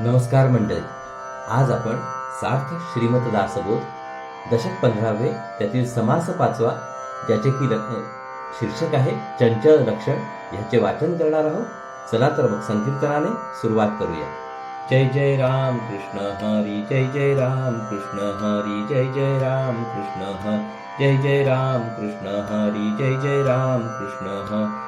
नमस्कार मंडळी. आज आपण सार्थ श्रीमत दासबोध दशक पंधरावे त्यातील समास पाचवा ज्याचे की शीर्षक आहे चंचल रक्षण ह्याचे वाचन करणार आहोत. चला तर मग संकीर्तनाने सुरुवात करूया. जय जय राम कृष्ण हरी जय जय राम कृष्ण हरी जय जय राम कृष्ण हरी जय जय राम कृष्ण हरी जय जय राम कृष्ण हरी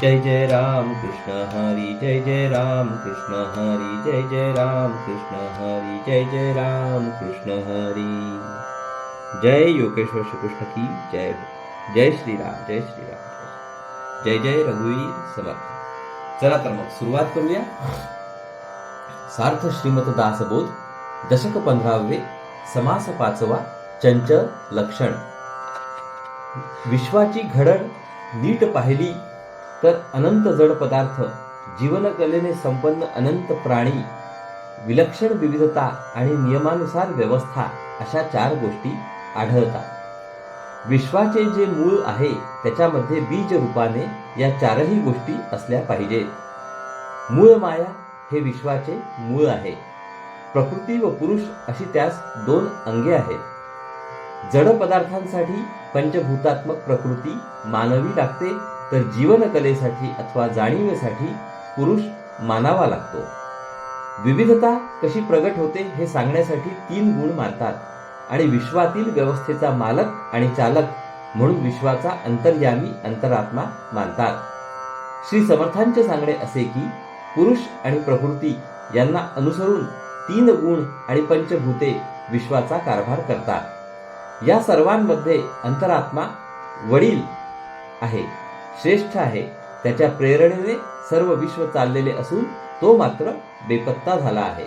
जय जय राम कृष्ण हरी जय जय राम कृष्ण हरी जय जय राम कृष्ण हरी जय जय राम कृष्ण हरी। जय योगेश्वर श्रीकृष्ण की जय। जय जय श्रीराम जय श्रीराम। जय जय रघुवीर समर्थ। चला तर मग सुरुवात करूया। सार्थ श्रीमत दासबोध दशक पंधरावे समास पाचवा चंचल लक्षण। विश्वाची घडण नीट पाहिली तर अनंत जड पदार्थ जीवनकलेने संपन्न अनंत प्राणी विलक्षण विविधता आणि नियमानुसार व्यवस्था अशा चार गोष्टी आढळतात. विश्वाचे जे मूळ आहे त्याच्यामध्ये बीज रूपाने या चारही गोष्टी असल्या पाहिजेत मूळ माया हे विश्वाचे मूळ आहे. प्रकृती व पुरुष अशी त्यास दोन अंगे आहेत. जड पदार्थांसाठी पंचभूतात्मक प्रकृती मानवी लागते तर जीवनकलेसाठी अथवा जाणीवेसाठी पुरुष मानावा लागतो. विविधता कशी प्रगट होते हे सांगण्यासाठी तीन गुण मानतात आणि विश्वातील व्यवस्थेचा मालक आणि चालक म्हणून विश्वाचा अंतर्यामी अंतरात्मा मानतात. श्री समर्थांचे सांगणे असे की पुरुष आणि प्रकृती यांना अनुसरून तीन गुण आणि पंचभूते विश्वाचा कारभार करतात. या सर्वांमध्ये अंतरात्मा वडील आहे. श्रेष्ठ आहे. त्याच्या प्रेरणेने सर्व विश्व चाललेले असून तो मात्र बेपत्ता झाला आहे.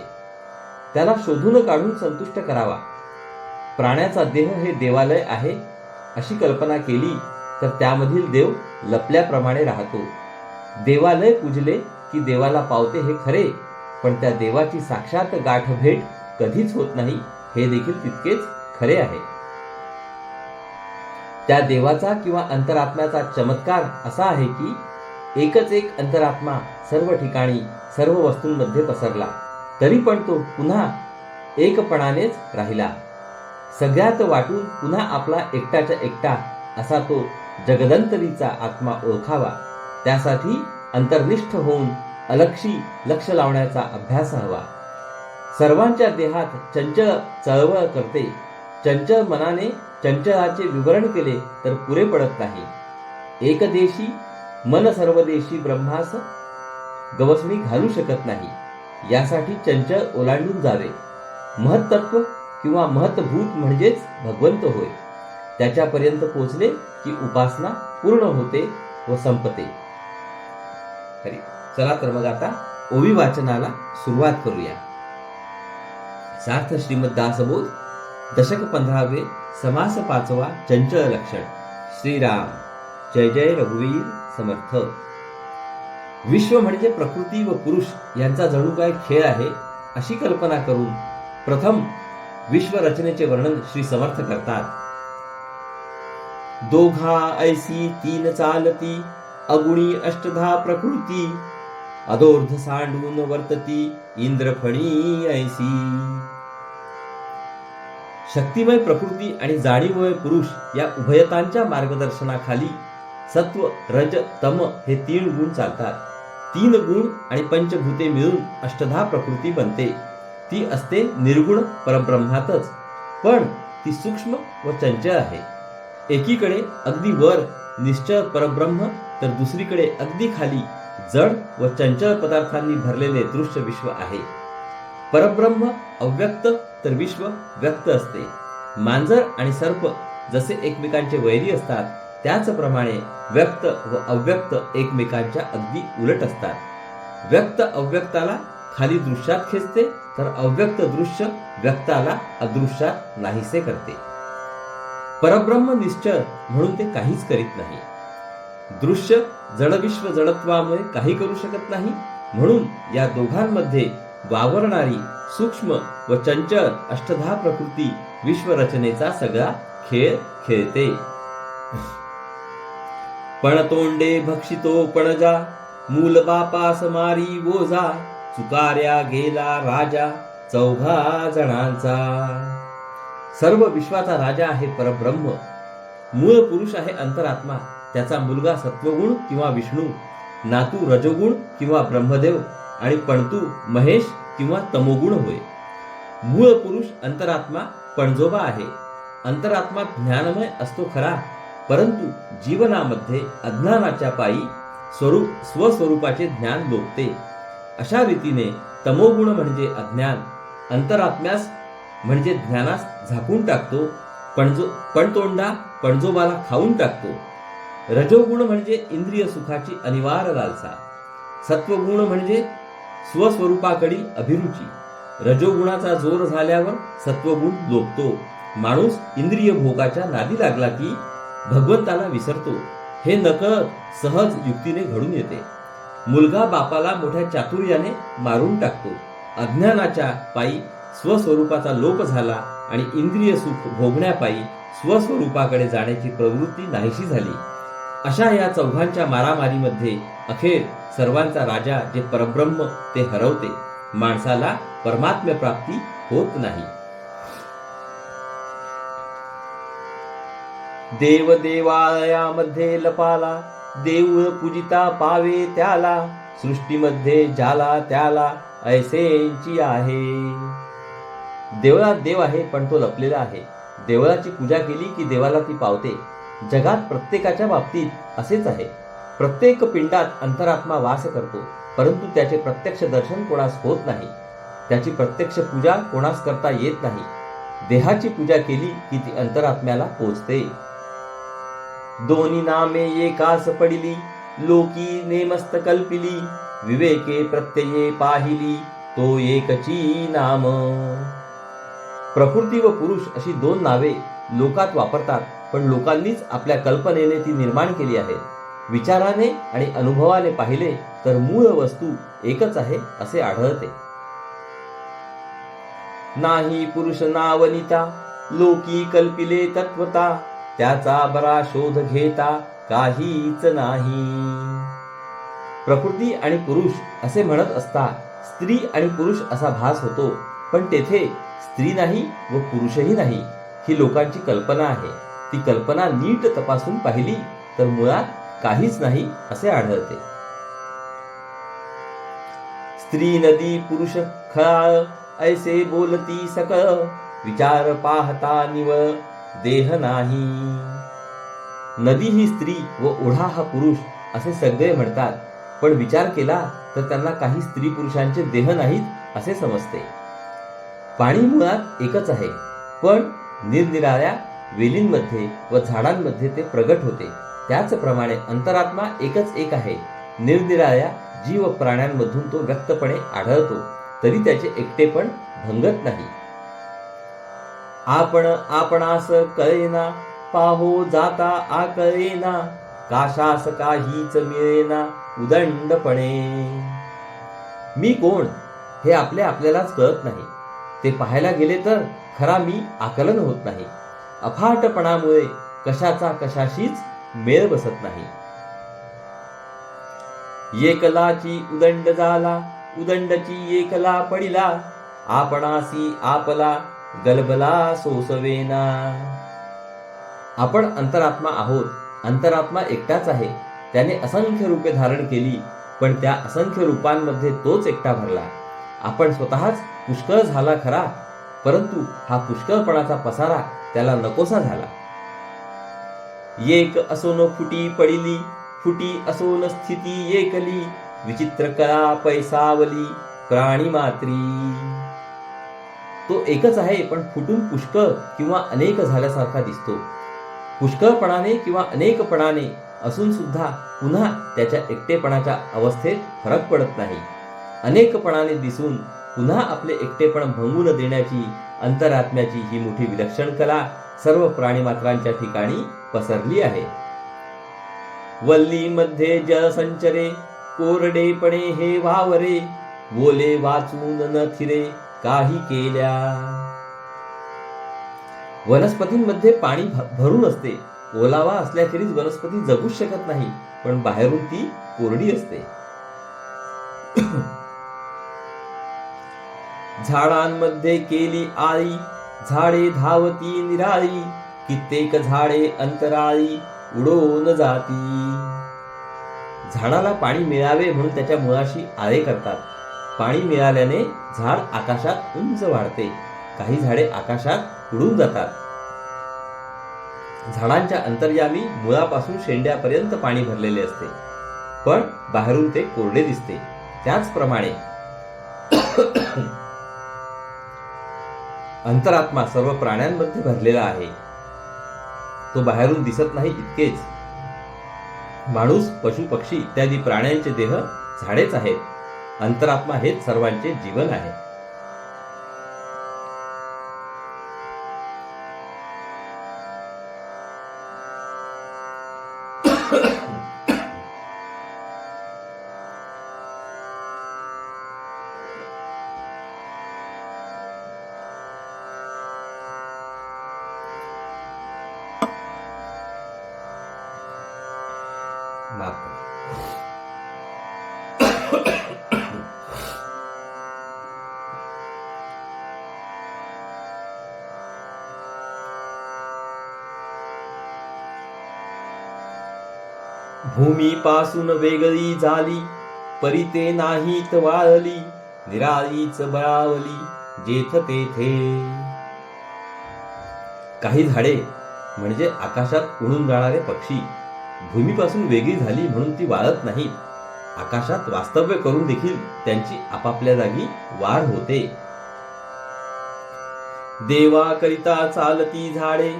त्याला शोधून काढून संतुष्ट करावा. प्राण्याचा देह हे देवालय आहे अशी कल्पना केली तर त्यामधील देव लपल्याप्रमाणे राहतो. देवालय पूजले की देवाला पावते हे खरे पण त्या देवाची साक्षात गाठभेट कधीच होत नाही हे देखील तितकेच खरे आहे. त्या देवाचा किंवा अंतरात्म्याचा चमत्कार असा आहे की एकच एक अंतरात्मा सर्व ठिकाणी सर्व वस्तूंमध्ये पसरला. तरी पण तो पुन्हा एकपणानेच राहिला. सगळ्यात वाटून पुन्हा आपला एकटाच्या एकटा असा तो जगदंतरीचा आत्मा ओळखावा. त्यासाठी अंतर्निष्ठ होऊन अलक्षी लक्ष लावण्याचा अभ्यास हवा. सर्वांच्या देहात चंचल चळवळ करते. चंचल मनाने चंचलाचे विवरण केले तर पुरे पडत नाही. एकदेशी मन सर्वदेशी ब्रह्मास गवसणी घालू शकत नाही. यासाठी चंचल ओलांडून जावे. महत्त्व किंवा महत्भूत म्हणजेच भगवंत होय. त्याच्यापर्यंत पोचले की उपासना पूर्ण होते व संपते. चला तर मग आता ओवी वाचनाला सुरुवात करूया. सार्थ श्रीमद दासबोध दशक पंधरावे समास पाचवा चंचल लक्षण. श्रीराम. जय जय रघुवीर समर्थ. विश्व म्हणजे प्रकृती व पुरुष यांचा जणू काय खेळ आहे अशी कल्पना करून प्रथम विश्व रचनेचे वर्णन श्री समर्थ करतात. दोघा ऐसी तीन चालती अगुणी अष्टधा प्रकृती अधोर्ध सांडून वर्तती इंद्रफणी ऐसी. शक्तिमय प्रकृती आणि जाणीवमय पुरुष या उभयतांच्या मार्गदर्शनाखाली सत्व रज तम हे तीन गुण चालतात. तीन गुण आणि पंचभूते मिळून अष्टधा प्रकृती बनते. ती असते निर्गुण परब्रह्मातच पण ती सूक्ष्म व चंचल आहे. एकीकडे अगदी वर निश्चळ परब्रह्म तर दुसरीकडे अगदी खाली जड व चंचल पदार्थांनी भरलेले दृश्य विश्व आहे. परब्रह्म अव्यक्त तर विश्व व्यक्त असते. मांजर आणि सर्प जसे एकमेकांचे वैरी असतात त्याचप्रमाणे व्यक्त व अव्यक्त एकमेकांच्या अगदी उलट असतात. व्यक्त अव्यक्ताला खाली दृश्यात खेचते तर अव्यक्त दृश्य व्यक्ताला अदृश्यात नाहीसे करते. परब्रह्म निश्चय म्हणून ते काहीच करीत नाही. दृश्य जडविश्व जडत्वामुळे काही करू शकत नाही म्हणून या दोघांमध्ये वावरणारी सूक्ष्म व चंचल अष्टधा प्रकृती विश्वरचनेचा सगळा खेळ खेळते. पणतोंडे भक्षितो पणजा मूल बापास मारी वोजा चुकारया गेला राजा चौघा जणांचा. सर्व विश्वाचा राजा आहे परब्रह्म. मूळ पुरुष आहे अंतरात्मा त्याचा मुलगा सत्वगुण किंवा विष्णू नातू रजोगुण किंवा ब्रह्मदेव. आणि पणतू महेश किंवा तमोगुण होय. मूळ पुरुष अंतरात्मा पणजोबा आहे. अंतरात्मा ज्ञानमय असतो खरा परंतु जीवनामध्ये अज्ञानाच्या पायी स्वरूप स्वस्वरूपाचे ज्ञान लोपते. अशा रीतीने तमोगुण म्हणजे अज्ञान अंतरात्म्यास म्हणजे ज्ञानास झाकून टाकतो पणजो पणतोंडा पणजोबाला खाऊन टाकतो. रजोगुण म्हणजे इंद्रिय सुखाची अनिवार्य लालसा. सत्वगुण म्हणजे स्वस्वरूपाकडील अभिरुची. रजोगुणाचा जोर झाल्यावर सत्वगुण लोपतो. माणूस इंद्रिय भोगाच्या नादी लागला की भगवंताला विसरतो. हे नकळत सहज युक्तीने घडून येते. मुलगा बापाला मोठ्या चातुर्याने मारून टाकतो. अज्ञानाच्या पायी स्वस्वरूपाचा लोप झाला आणि इंद्रिय सुख भोगण्यापायी स्वस्वरूपाकडे जाण्याची प्रवृत्ती नाहीशी झाली. अशा या चौघांच्या मारामारीमध्ये अखेर सर्वांचा राजा जे परब्रह्म ते हरवते माणसाला परमात्म्य प्राप्ती होत नाही. देव देवालयामध्ये लपाला देऊळ पूजिता पावे त्याला सृष्टीमध्ये जाला त्याला ऐसेंची आहे. देवळात देव आहे पण तो लपलेला आहे. देवळाची पूजा केली की देवाला ती पावते. जगात प्रत्येकाच्या बाबतीत असेच आहे. प्रत्येक पिंडात अंतरात्मा वास करतो परंतु त्याचे प्रत्यक्ष दर्शन कोणास होत नाही. त्याची प्रत्यक्ष पूजा कोणास करता येत नाही. देहाची पूजा केली की ती अंतरात्म्याला पोचते. दोन्ही नामे एकास पडिली लोकी नेमस्त कल्पिली विवेके प्रत्यये पाहिली तो एकची नाम. प्रकृती व पुरुष अशी दोन नावे लोकात वापरतात पण लोकांनीच आपल्या कल्पनेने ती निर्माण केली आहे. विचाराने आणि अनुभवाने पाहिले तर मूळ वस्तू एकच आहे असे आढळते. नाही पुरुष नावनिता लोकी कल्पिले तत्वता त्याचा बरा शोध घेता काहीच नाही. प्रकृती आणि पुरुष असे म्हणत असता स्त्री आणि पुरुष असा भास होतो पण तेथे स्त्री नाही व पुरुषही नाही ही लोकांची कल्पना आहे. ती कल्पना नीट तपासून पाहिली तर मुळात काहीच नाही असे आढळते. स्त्री नदी पुरुष खळाळ ऐसे बोलती सकळ विचार पाहता निवळ देह नाही. नदी ही स्त्री व ओढा हा पुरुष असे सगळे म्हणतात पण विचार केला तर त्यांना काही स्त्री पुरुषांचे देह नाहीत असे समजते. पाणी मुळात एकच आहे पण निरनिराळ्या वेलींमध्ये व झाडांमध्ये ते प्रगट होते. त्याचप्रमाणे अंतरात्मा एकच एक आहे. निरनिराळ्या जीव प्राण्यांमधून तो व्यक्तपणे आढळतो तरी त्याचे एकटेपण भंगत नाही. आपण आपणास कळेना पाहो जाता आकळेना काशास काहीच मिळेना उदंडपणे. मी कोण? हे आपले आपल्यालाच कळत नाही. ते पाहायला गेले तर खरा मी आकलन होत नाही. अफाटपणामुळे कशाचा कशाशीच मेळ बसत नाही. एकलाची उदंड झाला उदंडची एकला पडिला आपणासी आपला गलबला सोसवेना. आपण अंतरात्मा आहोत अंतरात्मा एकटाच आहे त्याने असंख्य रूपे धारण केली पण त्या असंख्य रूपांमध्ये तोच एकटा भरला. आपण स्वतःच पुष्कळ झाला खरा परंतु हा पुष्कळपणाचा पसारा त्याला नकोसा झाला. एक असोन फुटी पडिली फुटी असोन स्थिती एकली विचित्र कला पैसावली प्राणी मात्री. तो एकच आहे पण फुटून पुष्कळ किंवा अनेक झाल्यासारखा दिसतो. पुष्कळपणाने किंवा अनेकपणाने असून सुद्धा पुन्हा त्याच्या एकटेपणाच्या अवस्थेत फरक पडत नाही. अनेकपणाने दिसून पुन्हा आपले एकटेपण भंगून देण्याची अंतरात्म्याची ही मोठी विलक्षण कला सर्व प्राणीमात्रांच्या ठिकाणी पसरली आहे. वल्लीमध्ये जलसंचरे कोरडेपणे हे वावरे बोले वाचून न थिरे काही केल्या. वनस्पतींमध्ये पाणी भ- भरून असते. ओलावा असल्याखेरीज वनस्पती जगूच शकत नाही पण बाहेरून ती कोरडी असते. झाडांमध्ये केली आळी झाडे धावती निराळी कित्येक झाडे अंतराळी उडवून जाती. झाडाला पाणी मिळावे म्हणून त्याच्या मुळाशी आळे करतात. पाणी मिळाल्याने झाड आकाशात उंच वाढते. काही झाडे आकाशात उडून जातात. झाडांच्या अंतर्यामी मुळापासून शेंड्यापर्यंत पाणी भरलेले असते. पण बाहेरून ते कोरडे दिसते. त्याचप्रमाणे अंतरात्मा सर्व प्राण्यांमध्ये भरलेला आहे. तो बाहेरून दिसत नाही इतकेच. माणूस पशु पक्षी इत्यादी प्राण्यांचे देह झाडेच आहेत. अंतरात्मा हेच सर्वांचे जीवन आहे. भूमीपासून वेगळी झाली परिते नाहीत वाळली निराळीच बळावली जेथ तेथे. काही झाडे म्हणजे आकाशात उडून जाणारे पक्षी भूमीपासून वेगळी झाली म्हणून ती वाळत नाहीत. आकाशात वास्तव्य करून देखील त्यांची आपापल्या जागी वाढ होते. देवाकरिता चालती झाडे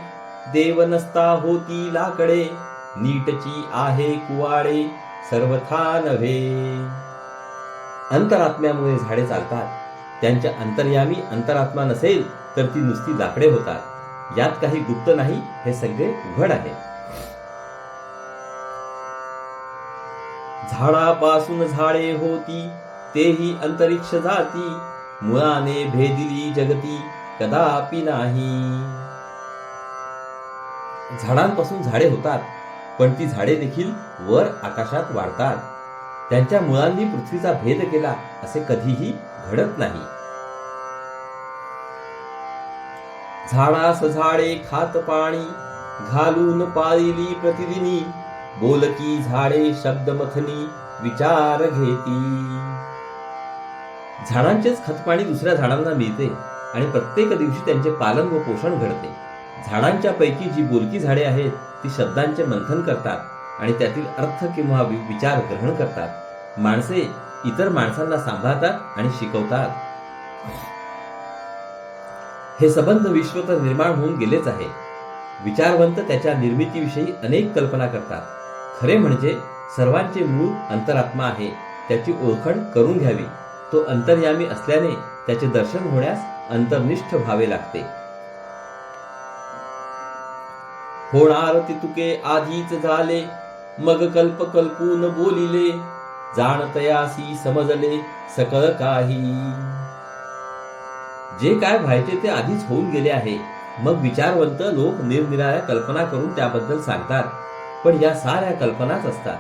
देव नसता होती लाकडे. नीटची आहे कुवाडे सर्वथा नव्हे. अंतरात्म्यामुळे झाडे चालतात. त्यांच्या अंतर्यामी अंतरात्मा नसेल तर ती नुसती लाकडे होतात. यात काही गुप्त नाही हे सगळे उघड आहे. झाडापासून झाडे होती तेही अंतरिक्ष जाती. मुळाने भेदिली जगती कदापि नाही. झाडांपासून झाडे होतात पण ती झाडे देखील वर आकाशात वाढतात. त्यांच्या मुळांनी पृथ्वीचा भेद केला असे कधीही घडत नाही. झाडास झाडे खात पाणी घालून पाळिली प्रतिदिनी बोलकी झाडे शब्दमथनी विचार घेती. झाडांचेच खतपाणी दुसऱ्या झाडांना मिळते आणि प्रत्येक दिवशी त्यांचे पालन व पोषण घडते. झाडांच्या पैकी जी बोलकी झाडे आहेत ती शब्दांचे मंथन करतात आणि त्यातील अर्थ किंवा विचार ग्रहण करतात. माणसे इतर माणसांना सांभाळतात आणि शिकवतात. हे संबंध विश्व तर निर्माण होऊन गेलेच आहे. विचारवंत त्याच्या निर्मितीविषयी अनेक कल्पना करतात. खरे म्हणजे सर्वांचे मूळ अंतरात्मा आहे त्याची ओळखण करून घ्यावी. तो अंतर्यामी असल्याने त्याचे दर्शन होण्यास अंतर्निष्ठ व्हावे लागते. होणार तितुके आधीच झाले. मग कल्प कल्पून बोलिले जाणतयासी समजले सकळ काही. जे काय व्हायचे ते आधीच होऊन गेले आहे. मग विचारवंत लोक निरनिराळ्या कल्पना करून त्याबद्दल सांगतात. पण या साऱ्या कल्पनाच असतात.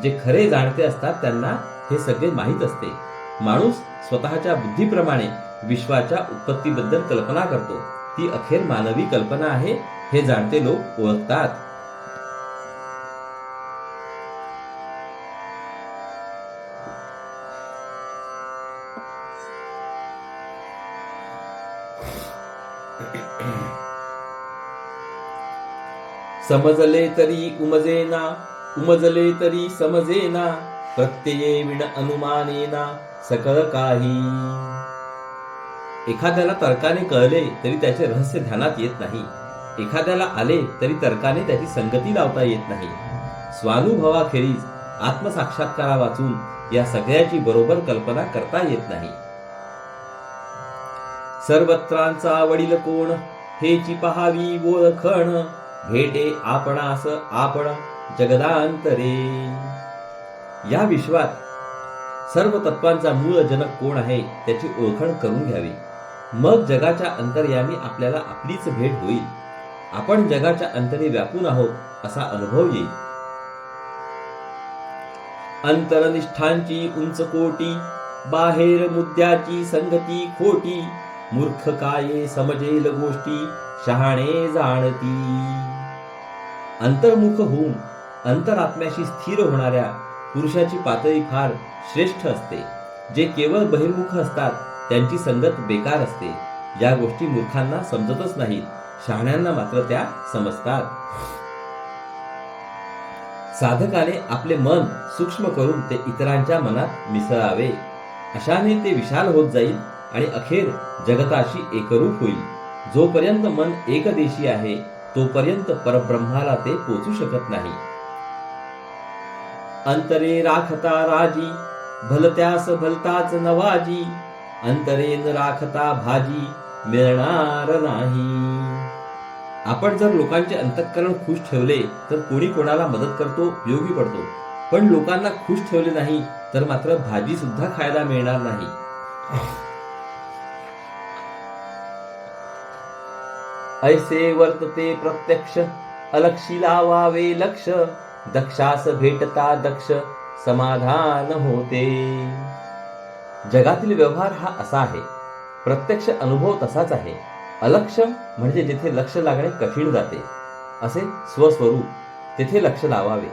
जे खरे जाणते असतात त्यांना हे सगळे माहीत असते. माणूस स्वतःच्या बुद्धीप्रमाणे विश्वाच्या उत्पत्तीबद्दल कल्पना करतो. ती अखेर मानवी कल्पना आहे हे जाणते लोक ओळखतात. समजले तरी उमजेना उमजले तरी समजेना प्रत्यये विण अनुमानेना सकळ काही. एखाद्याला तर्काने कळले तरी त्याचे रहस्य ध्यानात येत नाही. एखाद्याला आले तरी तर्काने त्याची संगती लावता येत नाही. स्वानुभवाखेरीज आत्मसाक्षात्कारा वाचून या सगळ्याची बरोबर कल्पना करता येत नाही. सर्वत्रांचा वडील कोण? हेची पहावी ओळखण भेटे आपणास आपण जगदांतरे. या विश्वात सर्व तत्वांचा मूळ जनक कोण आहे त्याची ओळखण करून घ्यावी. मग जगाच्या अंतर्यामी आपल्याला आपलीच भेट होईल. आपण जगाच्या अंतरी व्यापून आहोत असा अनुभव येईल. अंतरनिष्ठांची उंच कोटी बाहेर मुद्द्याची संगती खोटी मूर्ख काये समजेल गोष्टी शहाणे जाणती. अंतर्मुख होऊन अंतरात्म्याशी स्थिर होणाऱ्या पुरुषाची पातळी फार श्रेष्ठ असते. जे केवळ बहिर्मुख असतात त्यांची संगत बेकार असते. या गोष्टी मूर्खांना समजतच नाहीत. शहाण्यांना मात्र त्या समजतात. साधकाने आपले मन सूक्ष्म करून ते इतरांच्या मनात मिसळावे. अशाने ते विशाल होत जाईल आणि अखेर जगताशी एकरूप होईल. जोपर्यंत मन एकदेशी आहे तोपर्यंत परब्रह्माला ते पोचू शकत नाही. अंतरे राखता राजी भलत्यास भलताच नवाजी. अंतरेन राखता भाजी मिळणार नाही. आपण जर लोकांचे अंतःकरण खुश ठेवले तर कोणी कोणाला मदत करतो उपयोगी पडतो. पण लोकांना खुश ठेवले नाही तर मात्र भाजी सुद्धा खायला मिळणार नाही. ऐसे वर्तते प्रत्यक्ष अलक्षी लावावे लक्ष दक्षास भेटता दक्ष समाधान होते. जगातील व्यवहार हा असा आहे प्रत्यक्ष अनुभव तसाच आहे. अलक्ष म्हणजे जिथे लक्ष लागणे कठीण जाते. असे स्वस्वरूप तेथे लक्ष लावावे.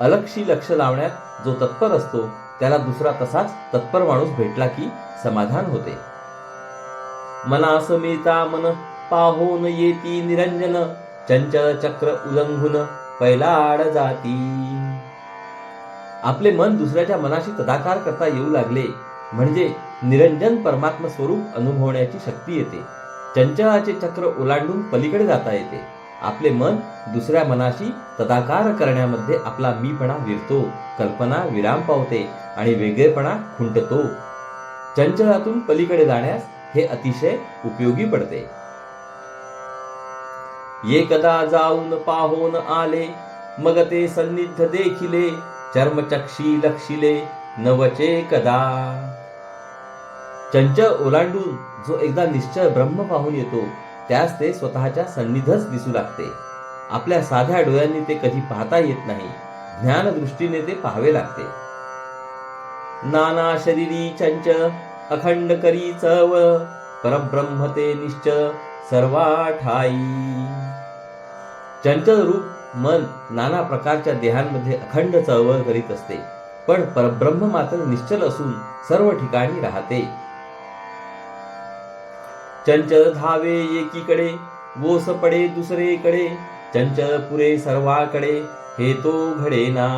अलक्षी लक्ष लावण्यात जो तत्पर असतो त्याला दुसरा तसाच तत्पर माणूस भेटला की समाधान होते. मना मिळता मन पाहून येती निरंजन चंचल चक्र उल्लंघून पैलाड जाती. आपले मन दुसऱ्याच्या मनाशी तदाकार करता येऊ लागले म्हणजे निरंजन परमात्म स्वरूप अनुभवण्याची शक्ती येते. चंचलाचे चक्र ओलांडून पलीकडे जाता येते. आपले मन दुसऱ्या मनाशी तदाकार करण्यामध्ये आपला मीपणा विरतो कल्पना विराम पावते आणि वेगळेपणा खुंटतो. चंचलातून पलीकडे जाण्यास हे अतिशय उपयोगी पडते. एकदा जाऊन पाहून आले मग ते सन्निध देखिले चर्मचक्षी लक्षिले नवचे कदा चंचल ओलांडून जो एकदा निश्चय ब्रह्म पाहून येतो त्यास ते स्वतःच्या सन्निधच दिसू लागते. आपल्या साध्या डोळ्यांनी ते कधी पाहता येत नाही. ज्ञान दृष्टीने ते पाहावे लागते. नाना शरीरी चंचल अखंड करी चळवळ परब्रह्म ते निश्च सर्वाठाई चंचल रूप मन नाना प्रकारच्या देहांमध्ये अखंड चळवळ करीत असते पण परब्रह्म मात्र निश्चल असून सर्व ठिकाणी राहते. चंचल धावे एकीकडे वोस पडे दुसरेकडे चंचल पुरे सर्वाकडे हे तो घडेना.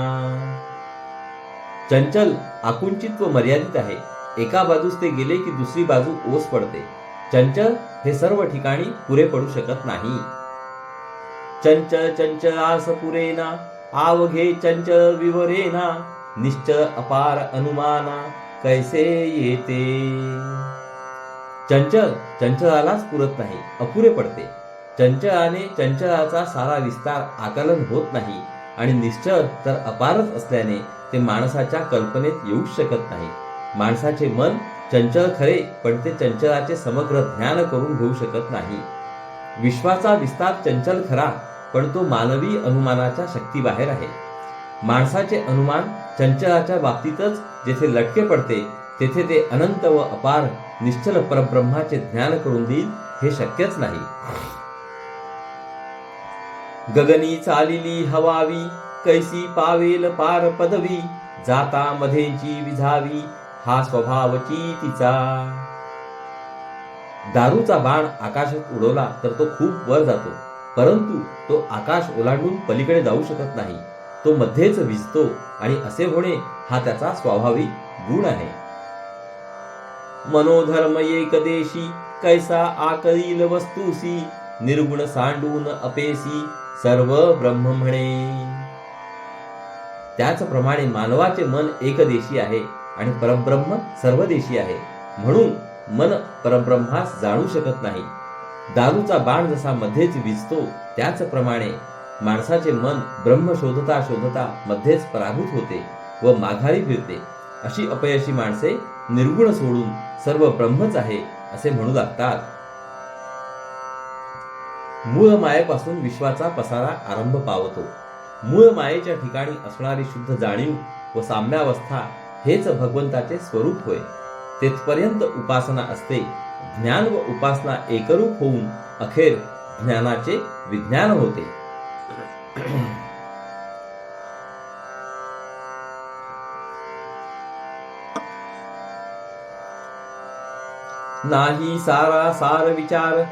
चंचल आकुंचित व मर्यादित आहे. एका बाजूस ते गेले की दुसरी बाजू ओस पडते. चंचल हे सर्व ठिकाणी पुरे पडू शकत नाही. चंचल चंचल आस पुरेना. आवघे चंचल विवरेना. निश्चल अपार अनुमाना. कैसे येते? चंचल चंचलालाच पुरत नाही अपुरे पडते. चंचलाने चंचलाचा सारा विस्तार आकलन होत नाही आणि निश्चल तर अपारच असल्याने ते माणसाच्या कल्पनेत येऊच शकत नाही. माणसाचे मन चंचल खरे पण ते चंचलाचे समग्र ज्ञान करून घेऊ शकत नाही. विश्वाचा विस्तार चंचल खरा पण तो मानवी अनुमानाच्या शक्तीबाहेर आहे. माणसाचे अनुमान चंचलाच्या बाबतीतच जेथे लटके पडते तेथे ते अनंत व अपार निश्चल परब्रह्माचे ज्ञान करून देईल हे शक्यच नाही. गगनी चालिली हवावी कैसी पावेल पार पदवी जाता मध्येची विझावी हा स्वभावची तिचा दारूचा बाण आकाशात उडवला तर तो खूप वर जातो परंतु तो आकाश ओलांडून पलीकडे जाऊ शकत नाही. तो मध्येच विजतो आणि असे होणे हा त्याचा स्वाभाविक गुण आहे. मनोधर्म एकदेशी कैसा आकळील वस्तूसी निर्गुण सांडून अपेसी सर्व ब्रह्म म्हणे त्याचप्रमाणे मानवाचे मन एकदेशी आहे आणि परब्रह्म सर्वदेशी आहे. म्हणून मन परब्रह्मास जाणू शकत नाही. दारूचा बाण जसा मध्येच विजतो त्याचप्रमाणे माणसाचे मन ब्रह्म शोधता शोधता मध्येच पराभूत होते व माघारी फिरते. अशी अपयशी माणसे निर्गुण सोडून सर्व ब्रह्मच आहे असे म्हणू लागतात. मूळ मायेपासून विश्वाचा पसारा आरंभ पावतो. मूळ मायेच्या ठिकाणी असणारी शुद्ध जाणीव व साम्यावस्था हेच भगवंताचे स्वरूप होय. तेथपर्यंत उपासना असते ज्ञान व उपासना एकरूप होऊन अखेर ज्ञानाचे विज्ञान होते. नाही सारा सार विचार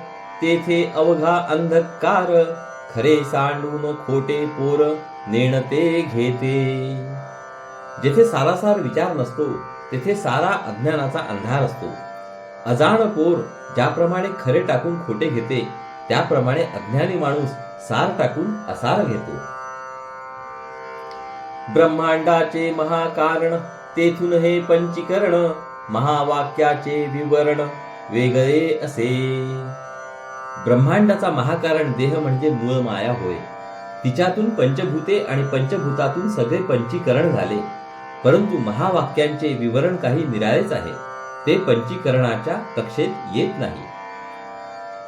तेथे अवघा अंधकार. खरे सांडून खोटे पोर नेणते घेते. जेथे सारासार विचार नसतो तेथे सारा अज्ञानाचा अंधार असतो. अजाण पोर ज्याप्रमाणे खरे टाकून खोटे घेते त्याप्रमाणे अज्ञानी माणूस सार टाकून असार घेतो. ब्रह्मांडाचे महाकारण तेथून हे पंचीकरण. महावाक्याचे विवरण वेगळे असे. ब्रह्मांडाचा महाकारण देह म्हणजे मूळ माया होय. तिच्यातून पंचभूते आणि पंचभूतातून सगळे पंचीकरण झाले. परंतु महावाक्यांचे विवरण काही निराळेच आहे. ते पंचीकरणाच्या कक्षेत येत नाही.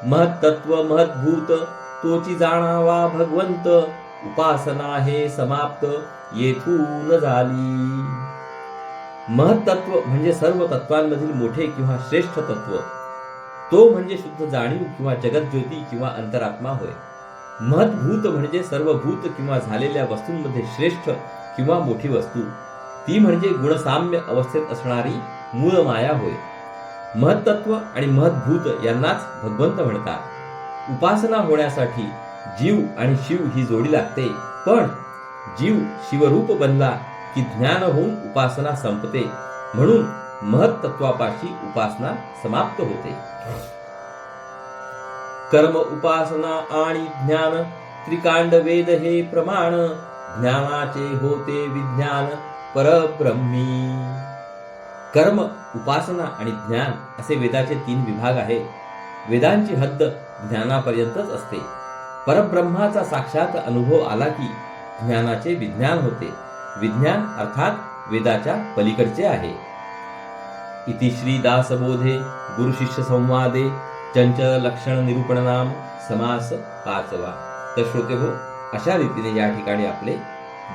महत्तत्व महद्भूत तोची जाणावा भगवंत उपासना हे समाप्त येथून झाली. महत्त्व म्हणजे सर्व तत्वांमधील मोठे किंवा श्रेष्ठ तत्व. तो म्हणजे शुद्ध जाणीव किंवा जगज्योती किंवा अंतरात्मा होय. महत्भूत म्हणजे सर्व भूत किंवा झालेल्या वस्तूंमध्ये श्रेष्ठ किंवा मोठी वस्तू. ती म्हणजे गुणसाम्य अवस्थेत असणारी मूळ माया होय. महत्त्व आणि महद्भूत यांनाच भगवंत म्हणतात. उपासना होण्यासाठी जीव आणि शिव ही जोडी लागते पण जीव शिवरूप बनला की ज्ञान होऊन उपासना संपते. म्हणून महत्त्वापाशी उपासना समाप्त होते. कर्म उपासना आणि ज्ञान त्रिकांड वेद हे प्रमाण ज्ञानाचे होते विज्ञान परब्रह्मी. कर्म उपासना आणि ज्ञान असे वेदाचे तीन विभाग आहे वेदांची हद्द ज्ञानापर्यंतच असते. परब्रह्माचा साक्षात अनुभव आला की ज्ञानाचे विज्ञान होते. विज्ञान अर्थात वेदाच्या पलीकडचे आहे. इति श्री दासबोधे गुरु शिष्य संवादे चंचल लक्षण निरूपण नाम समास पाचवा तर श्रोते हो अशा रीतीने या ठिकाणी आपले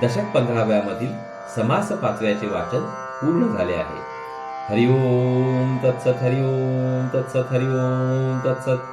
दशक पंधराव्या मधील समास पाचव्याचे वाचन पूर्ण झाले आहे. हरिओम तत्सत हरिओम तत्सत हरिओम तत्सत.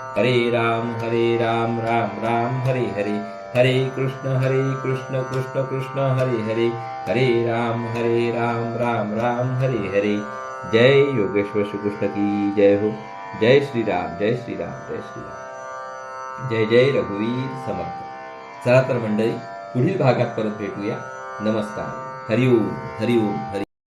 हरे राम हरे राम राम राम, हरे हरे। हरे कृष्ण हरे कृष्ण कृष्ण कृष्ण, हरे हरे। हरे राम हरे राम राम राम, हरे हरे। जय योगेश्वर श्री कृष्ण की जय हो। जय श्री राम, जय श्री राम, जय श्री राम। जय जय रघुवीर समर्थ। चला तर मंडळी, पुढील भागात परत भेटूया. नमस्कार. हरिओम हरिओम हरि